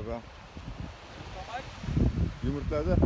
Merhaba. Yumurtladı.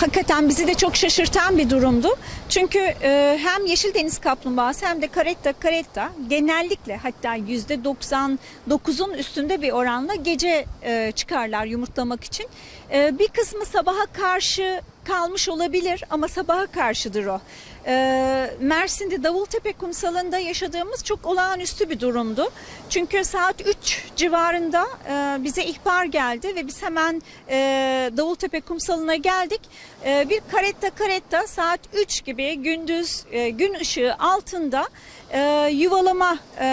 Hakikaten bizi de çok şaşırtan bir durumdu. Çünkü e, hem yeşil deniz kaplumbağası hem de karetta karetta genellikle hatta yüzde 99'un üstünde bir oranla gece e, çıkarlar yumurtlamak için. E, bir kısmı sabaha karşı kalmış olabilir ama sabaha karşıdır o. E, Mersin'de Davultepe kumsalında yaşadığımız çok olağanüstü bir durumdu. Çünkü saat 3 civarında e, bize ihbar geldi ve biz hemen e, Davultepe kumsalına geldik. E, bir karetta karetta saat 3 gibi gündüz gün ışığı altında e, yuvalama e,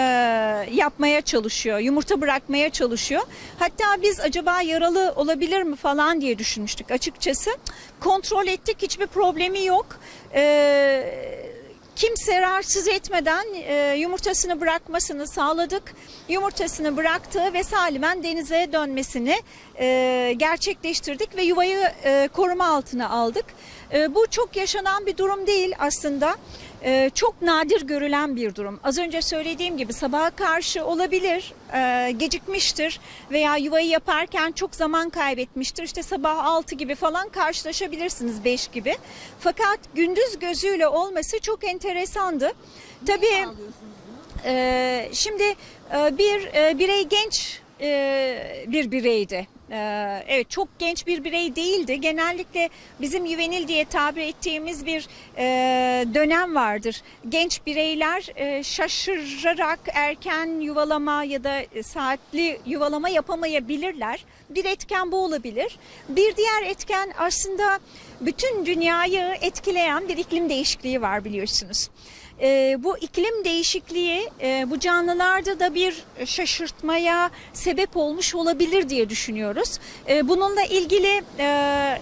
yapmaya çalışıyor, yumurta bırakmaya çalışıyor. Hatta biz acaba yaralı olabilir mi falan diye düşünmüştük açıkçası. Kontrol ettik, hiçbir problemi yok. E, kimse rahatsız etmeden e, yumurtasını bırakmasını sağladık. Yumurtasını bıraktı ve salimen denize dönmesini e, gerçekleştirdik ve yuvayı e, koruma altına aldık. E, bu çok yaşanan bir durum değil aslında. E, çok nadir görülen bir durum. Az önce söylediğim gibi sabaha karşı olabilir, e, gecikmiştir veya yuvayı yaparken çok zaman kaybetmiştir. İşte sabah 6 gibi falan karşılaşabilirsiniz 5 gibi. Fakat gündüz gözüyle olması çok enteresandı. Tabii e, şimdi e, bir e, birey genç e, bir bireydi. E, evet çok genç bir birey değildi. Genellikle bizim juvenil diye tabir ettiğimiz bir e, dönem vardır. Genç bireyler e, şaşırarak erken yuvalama ya da saatli yuvalama yapamayabilirler. Bir etken bu olabilir. Bir diğer etken aslında bütün dünyayı etkileyen bir iklim değişikliği var biliyorsunuz. E, bu iklim değişikliği e, bu canlılarda da bir şaşırtmaya sebep olmuş olabilir diye düşünüyoruz. E, bununla ilgili e,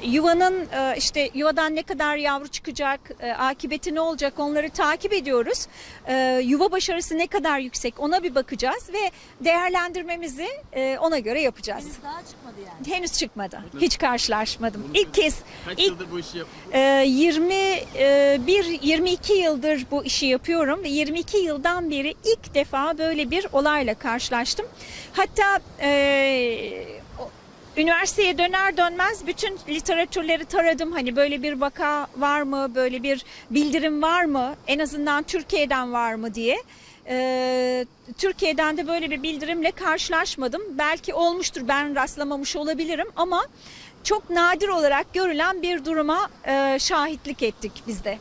yuvanın e, işte yuvadan ne kadar yavru çıkacak, e, akıbeti ne olacak onları takip ediyoruz. E, yuva başarısı ne kadar yüksek ona bir bakacağız ve değerlendirmemizi e, ona göre yapacağız. Henüz daha çıkmadı yani. Henüz çıkmadı. Hiç karşılaşmadım. İlk kez Kaç ilk yıldır bu işi yapıyorsun? ee, 21 22 yıldır bu işi yapıyorum ve 22 yıldan beri ilk defa böyle bir olayla karşılaştım. Hatta e, üniversiteye döner dönmez bütün literatürleri taradım. Hani böyle bir vaka var mı, böyle bir bildirim var mı, en azından Türkiye'den var mı diye. e, Türkiye'den de böyle bir bildirimle karşılaşmadım. Belki olmuştur ben rastlamamış olabilirim ama çok nadir olarak görülen bir duruma e, şahitlik ettik biz de.